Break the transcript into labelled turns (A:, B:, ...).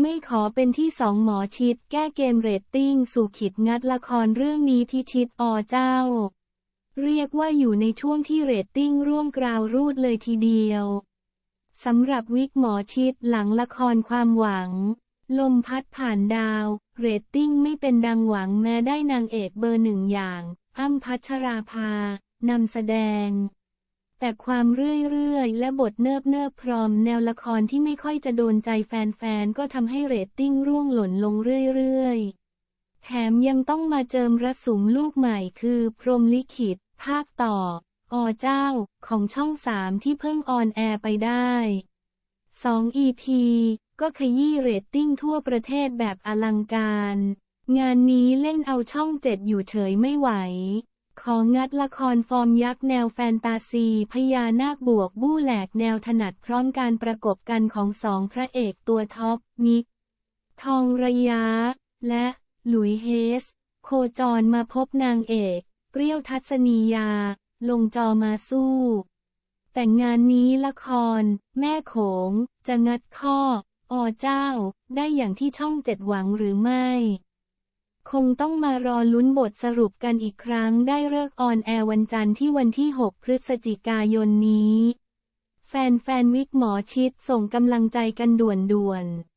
A: ไม่ขอเป็นที่สองหมอชิดแก้เกมเรตติ้ง สู่ขิดงัดละครเรื่องนี้พิชิตอเจ้า เรียกว่าอยู่ในช่วงที่เรตติ้งร่วงกราวรูดเลยทีเดียวสำหรับวิกหมอชิดหลังละครความหวัง ลมพัดผ่านดาว เรตติ้งไม่เป็นดังหวังแม้ได้นางเอกเบอร์หนึ่งอย่างอ้ำพัชราภานำแสดง แต่ความเรื่อยๆ และบทเนิบเนิบพร้อมแนวละครที่ไม่ค่อยจะโดนใจแฟนๆ ก็ทำให้เรตติ้งร่วงหล่นลงเรื่อยๆ แถมยังต้องมาเจิมระสุมลูกใหม่คือพรมลิขิต ภาคต่อ อเจ้า ของช่องสามที่เพิ่งออนแอร์ไปได้ 2 EP ก็ขยี้เรตติ้งทั่วประเทศแบบอลังการ งานนี้เล่นเอาช่องเจ็ดอยู่เฉยไม่ไหว ของงัดละครฟอร์มยักษ์แนวแฟนตาซีพญานาคบวกบู้แหลกแนวถนัดพร้อมการประกบกันของสองพระเอกตัวท็อป มิก ทองระยะ และหลุยเฮส โคจรมาพบนางเอก เปรี้ยวทัศนียา ลงจอมาสู้ แต่งานนี้ละคร แม่โขง จะงัดข้ออเจ้า ได้อย่างที่ช่องเจ็ดหวังหรือไม่ คงต้องมารอลุ้นบทสรุปกันอีกครั้งได้เลิกออนแอร์วันจันทร์ที่วันที่ 6 พฤศจิกายนนี้ แฟนแฟนวิกหมอชิดส่งกำลังใจกันด่วนๆ